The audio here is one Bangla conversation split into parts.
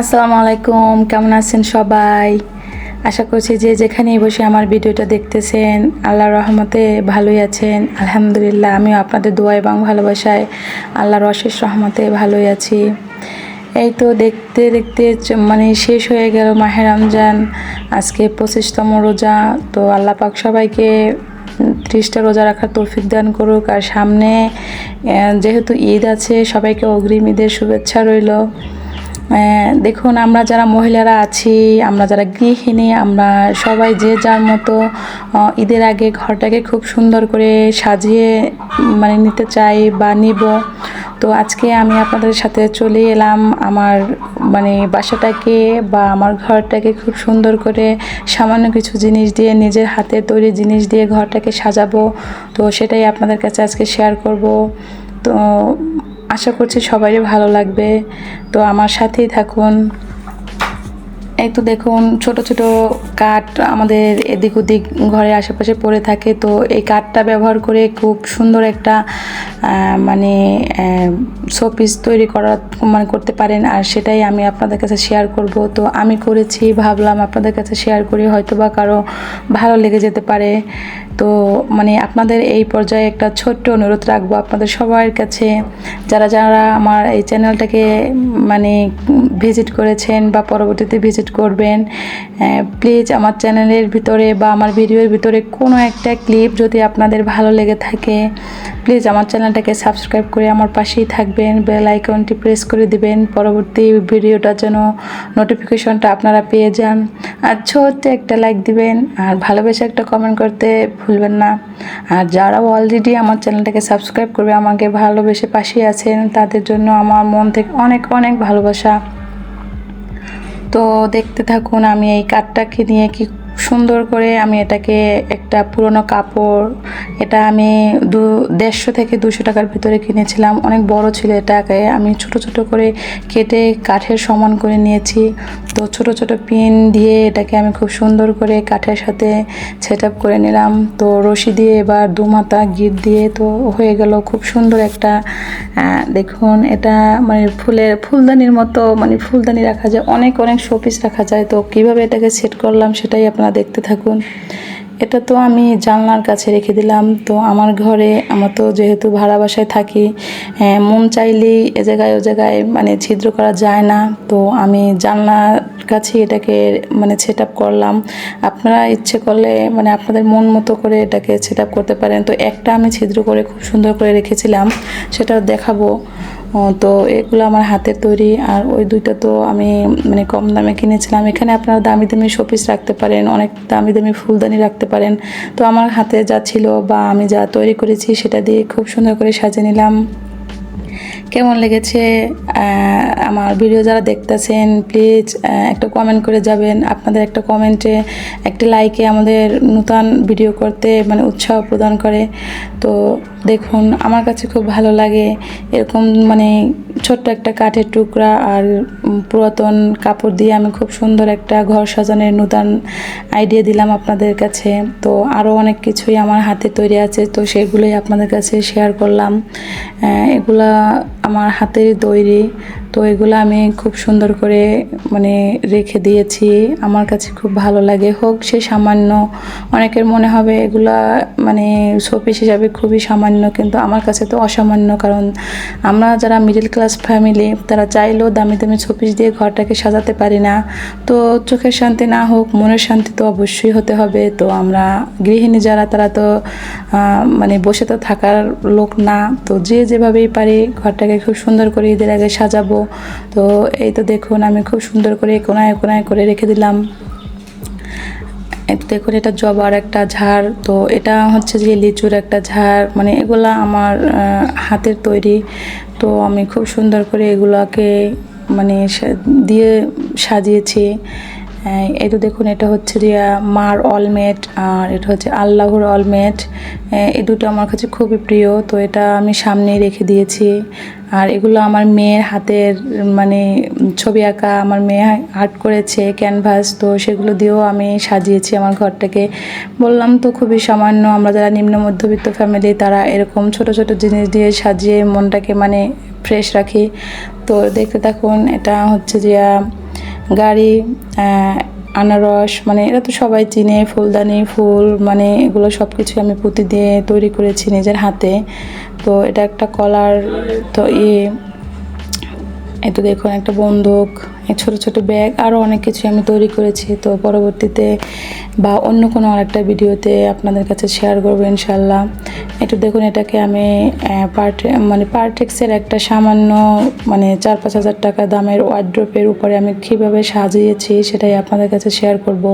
আসসালামু আলাইকুম, কেমন আছেন সবাই? আশা করছি যে যেখানেই বসে আমার ভিডিওটা দেখতেছেন, আল্লাহর রহমতে ভালোই আছেন। আলহামদুলিল্লাহ, আমিও আপনাদের দোয়া এবং ভালোবাসায় আল্লাহর অশেষ রহমতে ভালোই আছি। এই তো দেখতে দেখতে মানে শেষ হয়ে গেল মাহে রমজান, আজকে পঁচিশতম রোজা। তো আল্লাহ পাক সবাইকে ত্রিশটা রোজা রাখার তৌফিক দান করুক। আর সামনে যেহেতু ঈদ আছে, সবাইকে অগ্রিম ঈদের শুভেচ্ছা রইল। দেখুন, আমরা যারা মহিলারা আছি, আমরা যারা গৃহিণী, আমরা সবাই যে যার মতো ঈদের আগে ঘরটাকে খুব সুন্দর করে সাজিয়ে মানে নিতে চাই বা নিব। তো আজকে আমি আপনাদের সাথে চলে এলাম আমার মানে বাসাটাকে বা আমার ঘরটাকে খুব সুন্দর করে সামান্য কিছু জিনিস দিয়ে, নিজের হাতে তৈরি জিনিস দিয়ে ঘরটাকে সাজাবো। তো সেটাই আপনাদের কাছে আজকে শেয়ার করব। তো আশা করছি সবারই ভালো লাগবে। তো আমার সাথেই থাকুন। এই তো দেখুন, ছোট ছোট কাঠ আমাদের এদিক ওদিক ঘরের আশেপাশে পড়ে থাকে। তো এই কাঠটা ব্যবহার করে খুব সুন্দর একটা মানে শোপিস তৈরি করা মানে করতে পারেন। আর সেটাই আমি আপনাদের কাছে শেয়ার করব। তো আমি করেছি, ভাবলাম আপনাদের কাছে শেয়ার করি হয়তো বা কারও ভালো লেগে যেতে পারে। তো মানে আপনাদের এই পর্যায়ে একটা ছোট্ট অনুরোধ রাখব আপনাদের সবার কাছে। যারা যারা আমার এই চ্যানেলটাকে মানে ভিজিট করেছেন বা পরবর্তীতে ভিজিট করবেন। প্লিজ আমার চ্যানেলের ভিতরে বা আমার ভিডিওর ভিতরে কোনো একটা ক্লিপ যদি আপনাদের ভালো লেগে থাকে প্লিজ আমার চ্যানেলটাকে সাবস্ক্রাইব করে আমার পাশেই থাকবেন। বেল আইকনটি প্রেস করে দিবেন। পরবর্তী ভিডিওটার জন্য নোটিফিকেশনটা আপনারা পেয়ে যান। আর ছোট্ট একটা লাইক দিবেন আর ভালোবেসে একটা কমেন্ট করতে ভুলবেন না। আর যারা অলরেডি আমার চ্যানেলটাকে সাবস্ক্রাইব করবে, আমাকে ভালোবেসে পাশে আছেন, তাদের জন্য আমার মন থেকে অনেক অনেক ভালোবাসা। তো দেখতে থাকুন আমি এই কাঠটাকে নিয়ে কি সুন্দর করে আমি এটাকে একটা পুরনো কাপড়, এটা আমি দু, দেড়শো থেকে দুশো টাকার ভিতরে কিনেছিলাম। অনেক বড় ছিল এটাকে। আমি ছোট ছোট করে কেটে কাঠের সমান করে নিয়েছি। তো ছোট ছোট পিন দিয়ে এটাকে আমি খুব সুন্দর করে কাঠের সাথে সেট আপ করে নিলাম। তো রশি দিয়ে এবার দু মাথা গিট দিয়ে তো হয়ে গেল খুব সুন্দর একটা দেখুন এটা মানে ফুলের ফুলদানির মতো মানে ফুলদানি রাখা যায়। অনেক অনেক শোপিস রাখা যায়। তো কীভাবে এটাকে সেট করলাম সেটাই আপনারা দেখতে থাকুন। এটা তো আমি জানলার কাছে রেখে দিলাম। তো আমার ঘরে আমার তো যেহেতু ভাড়া বাসায় থাকি হ্যাঁ, মন চাইলেই এ জায়গায় ও জায়গায় মানে ছিদ্র করা যায় না। তো আমি জানলার কাছে এটাকে মানে সেট করলাম। আপনারা ইচ্ছে করলে মানে আপনাদের মন মতো করে এটাকে সেট করতে পারেন। তো একটা আমি ছিদ্র করে খুব সুন্দর করে রেখেছিলাম। সেটা দেখাবো। তো এগুলো আমার হাতের তৈরি। আর ওই দুইটা তো আমি মানে কম দামে কিনেছিলাম। এখানে আপনারা দামি দামি শোপিস রাখতে পারেন, অনেক দামি দামি ফুলদানি রাখতে পারেন। তো আমার হাতে যা ছিল বা আমি যা তৈরি করেছি সেটা দিয়ে খুব সুন্দর করে সাজিয়ে নিলাম। কেমন লেগেছে? আমার ভিডিও যারা দেখতেছেন প্লিজ একটা কমেন্ট করে যাবেন। আপনাদের একটা কমেন্টে একটা লাইকে আমাদের নূতন ভিডিও করতে মানে উৎসাহ প্রদান করে। তো দেখুন, আমার কাছে খুব ভালো লাগে। এরকম মানে ছোট্ট একটা কাঠের টুকরা আর পুরাতন কাপড় দিয়ে আমি খুব সুন্দর একটা ঘর সাজানোর নূতন আইডিয়া দিলাম আপনাদের কাছে। তো আরও অনেক কিছুই আমার হাতে তৈরি আছে, তো সেগুলোই আপনাদের কাছে শেয়ার করলাম। এগুলা আমার হাতের তৈরি। তো এগুলো আমি খুব সুন্দর করে মানে রেখে দিয়েছি। আমার কাছে খুব ভালো লাগে। হোক, সে সামান্য, অনেকের মনে হবে এগুলা মানে শোপিস হিসাবে খুবই সামান্য কিন্তু আমার কাছে তো অসামান্য, কারণ আমরা যারা মিডল ক্লাস ফ্যামিলি তারা চাইলেও দামি দামি শোপিস দিয়ে ঘরটাকে সাজাতে পারি না। তো চোখের শান্তি না হোক, মনের শান্তি তো অবশ্যই হতে হবে। তো আমরা গৃহিণী যারা, তারা তো মানে বসে তো থাকার লোক না। তো যে যেভাবেই পারি ঘরটাকে খুব সুন্দর করে ঈদের আগে সাজাবো। তো এই তো দেখুন, আমি খুব সুন্দর করে কোনায় কোনায় করে রেখে দিলাম। দেখুন, এটা জবার একটা ঝাড়, তো এটা হচ্ছে যে লিচুর একটা ঝাড় মানে এগুলা আমার হাতের তৈরি। তো আমি খুব সুন্দর করে এগুলাকে মানে দিয়ে সাজিয়েছি। এই তো দেখুন, এটা হচ্ছে যে মার অলমেট, আর এটা হচ্ছে আল্লাহর অলমেট। এই দুটো আমার কাছে খুবই প্রিয়, তো এটা আমি সামনেই রেখে দিয়েছি। আর এগুলো আমার মেয়ের হাতের মানে ছবি আঁকা আমার মেয়ে আর্ট করেছে, ক্যানভাস, তো সেগুলো দিয়েও আমি সাজিয়েছি আমার ঘরটাকে। বললাম তো খুবই সামান্য, আমরা যারা নিম্ন মধ্যবিত্ত ফ্যামিলি তারা এরকম ছোট ছোট জিনিস দিয়ে সাজিয়ে মনটাকে মানে ফ্রেশ রাখি। তো দেখতে থাকুন, এটা হচ্ছে যে গাড়ি আনারস মানে এরা তো সবাই চিনে, ফুলদানি, ফুল মানে এগুলো সব কিছু আমি পুঁতি দিয়ে তৈরি করেছি নিজের হাতে। তো এটা একটা কলার, তো ইয়ে এই তো দেখুন, একটা বন্দুক ছোট ছোট ব্যাগ আরও অনেক কিছু আমি তৈরি করেছি। তো পরবর্তীতে বা অন্য কোনো আরেকটা ভিডিওতে আপনাদের কাছে শেয়ার করব ইনশাল্লাহ একটু দেখুন, এটাকে আমি পার্ট মানে পার্টেক্সের একটা সামান্য মানে চার পাঁচ হাজার টাকা দামের ওয়ার্ড্রপের উপরে আমি কীভাবে সাজিয়েছি সেটাই আপনাদের কাছে শেয়ার করব।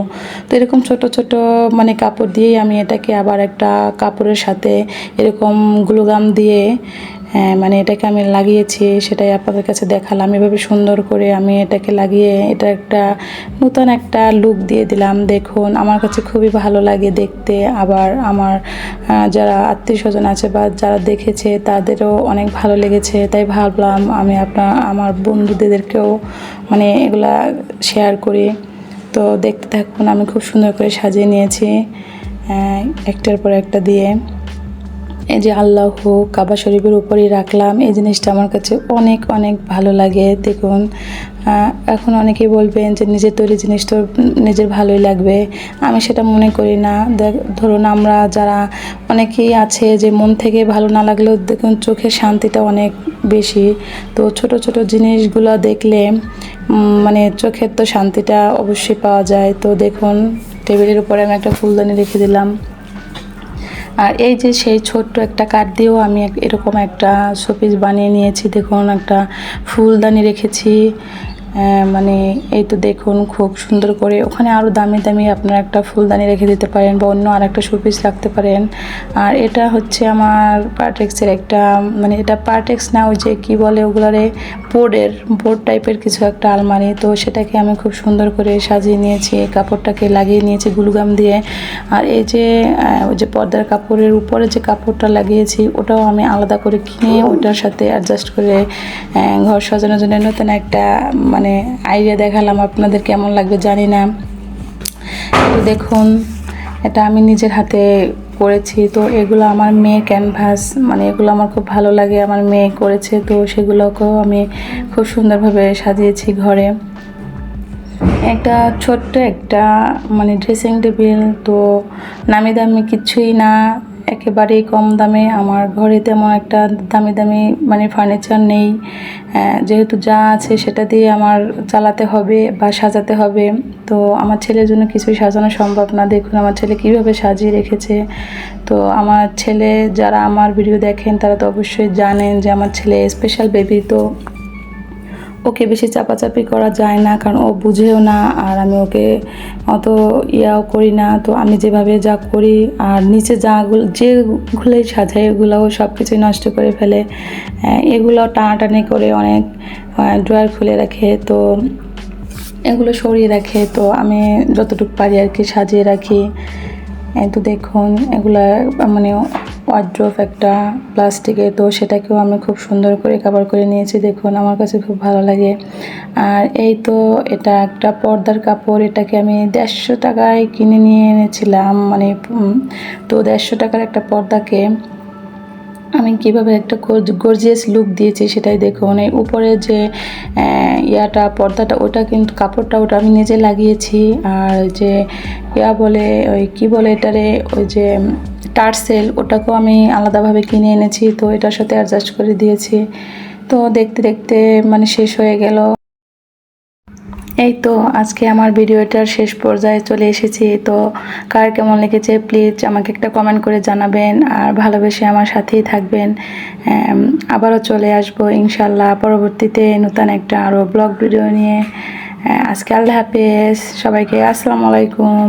তো এরকম ছোট ছোট মানে কাপড় দিয়েই আমি এটাকে আবার একটা কাপড়ের সাথে এরকম গ্লুগাম দিয়ে হ্যাঁ মানে এটাকে আমি লাগিয়েছি, সেটাই আপনাদের কাছে দেখালাম। এভাবে সুন্দর করে আমি এটাকে লাগিয়ে, এটা একটা নতুন একটা লুক দিয়ে দিলাম। দেখুন, আমার কাছে খুবই ভালো লাগে দেখতে। আবার আমার যারা আত্মীয় স্বজন আছে বা যারা দেখেছে, তাদেরও অনেক ভালো লেগেছে। তাই ভাবলাম আমি আপনার আমার বন্ধুদেরকেও মানে এগুলা শেয়ার করি। তো দেখতে থাকুন, আমি খুব সুন্দর করে সাজিয়ে নিয়েছি একটার পর একটা দিয়ে। এই যে আল্লাহ কাবা শরীফের উপরেই রাখলাম। এই জিনিসটা আমার কাছে অনেক অনেক ভালো লাগে। দেখুন এখন অনেকেই বলবেন যে নিজের তৈরি জিনিস তো নিজের ভালোই লাগবে। আমি সেটা মনে করি না। ধরুন আমরা যারা অনেকেই আছে যে মন থেকে ভালো না লাগলেও দেখুন চোখের শান্তিটা অনেক বেশি। তো ছোট ছোট জিনিসগুলো দেখলে মানে চোখের তো শান্তিটা অবশ্যই পাওয়া যায়। তো দেখুন, টেবিলের উপরে আমি একটা ফুলদানি রেখে দিলাম। আর এই যে সেই ছোট্ট একটা কাঠ দিয়েও আমি এরকম একটা শোপিস বানিয়ে নিয়েছি। দেখুন, একটা ফুলদানি রেখেছি। মানে এই তো দেখুন, খুব সুন্দর করে। ওখানে আরও দামি দামি আপনারা একটা ফুলদানি রেখে দিতে পারেন বা অন্য আর একটা শোপিস রাখতে পারেন। আর এটা হচ্ছে আমার পার্টেক্সের একটা মানে এটা পার্টেক্স না, ওই যে কী বলে ওগুলারে? বোর্ডের, বোর্ড টাইপের কিছু একটা আলমারি। তো সেটাকে আমি খুব সুন্দর করে সাজিয়ে নিয়েছি, এই কাপড়টাকে লাগিয়ে নিয়েছি গুলগাম দিয়ে। আর এই যে ওই যে পর্দার কাপড়ের উপরে যে কাপড়টা লাগিয়েছি, ওটাও আমি আলাদা করে কিনে ওটার সাথে অ্যাডজাস্ট করে ঘর সাজানোর জন্য নতুন একটা মানে আইডিয়া দেখালাম। আপনাদের কেমন লাগবে জানি না। দেখুন এটা আমি নিজের হাতে করেছি। তো এগুলো আমার মেয়ের ক্যানভাস মানে এগুলো আমার খুব ভালো লাগে, আমার মেয়ে করেছে। তো সেগুলোকেও আমি খুব সুন্দরভাবে সাজিয়েছি ঘরে। একটা ছোট্ট একটা মানে ড্রেসিং টেবিল তো নামি দামি কিছুই না। একেবারেই কম দামে। আমার ঘরে তেমন একটা দামি দামি মানে ফার্নিচার নেই। যেহেতু যা আছে সেটা দিয়ে আমার চালাতে হবে বা সাজাতে হবে। তো আমার ছেলের জন্য কিছুই সাজানো সম্ভব না। দেখুন আমার ছেলে কীভাবে সাজিয়ে রেখেছে। তো আমার ছেলে, যারা আমার ভিডিও দেখেন, তারা তো অবশ্যই জানেন যে আমার ছেলে স্পেশাল বেবি তো ওকে বেশি চাপাচাপি করা যায় না কারণ ও বুঝেও না আর আমি ওকে অত ইয়াও করি না। তো আমি যেভাবে যা করি আর নিচে যাগুলো যেগুলোই সাজাই এগুলোও সব কিছুই নষ্ট করে ফেলে। আহ, এগুলো টানাটানি করে অনেক ড্রয়ার খুলে রাখে তো এগুলো সরিয়ে রাখে। তো আমি যতটুকু পারি আর কি সাজিয়ে রাখি। তো দেখুন এগুলা মানে ওয়ার্ড্রোফ একটা প্লাস্টিকের, তো সেটাকেও আমি খুব সুন্দর করে কাভার করে নিয়েছি। দেখুন, আমার কাছে খুব ভালো লাগে। আর এই তো এটা একটা পর্দার কাপড়, এটাকে আমি দেড়শো টাকায় কিনে নিয়ে এনেছিলাম। মানে তো দেড়শো টাকার একটা পর্দাকে আমি কীভাবে একটা গর্জিয়াস লুক দিয়েছি সেটাই দেখুন এই উপরে যে ইয়াটা, পর্দাটা, ওটা কিন্তু কাপড়টা ওটা আমি নিজে লাগিয়েছি। আর যে ইয়া বলে, ওই কি বলে এটারে, ওই যে, টার্সেল, ওটাকেও আমি আলাদাভাবে কিনে এনেছি। তো এটার সাথে অ্যাডজাস্ট করে দিয়েছি। তো দেখতে দেখতে মানে শেষ হয়ে গেল। এই তো আজকে আমার ভিডিওটার শেষ পর্যায়ে চলে এসেছি। তো কার কেমন লেগেছে প্লিজ আমাকে একটা কমেন্ট করে জানাবেন আর ভালোবেসে আমার সাথেই থাকবেন। আবারও চলে আসব ইনশাল্লাহ পরবর্তীতে নতুন একটা আরও ব্লগ ভিডিও নিয়ে। আজকে আল্লাহ হাফেজ, সবাইকে আসসালামু আলাইকুম।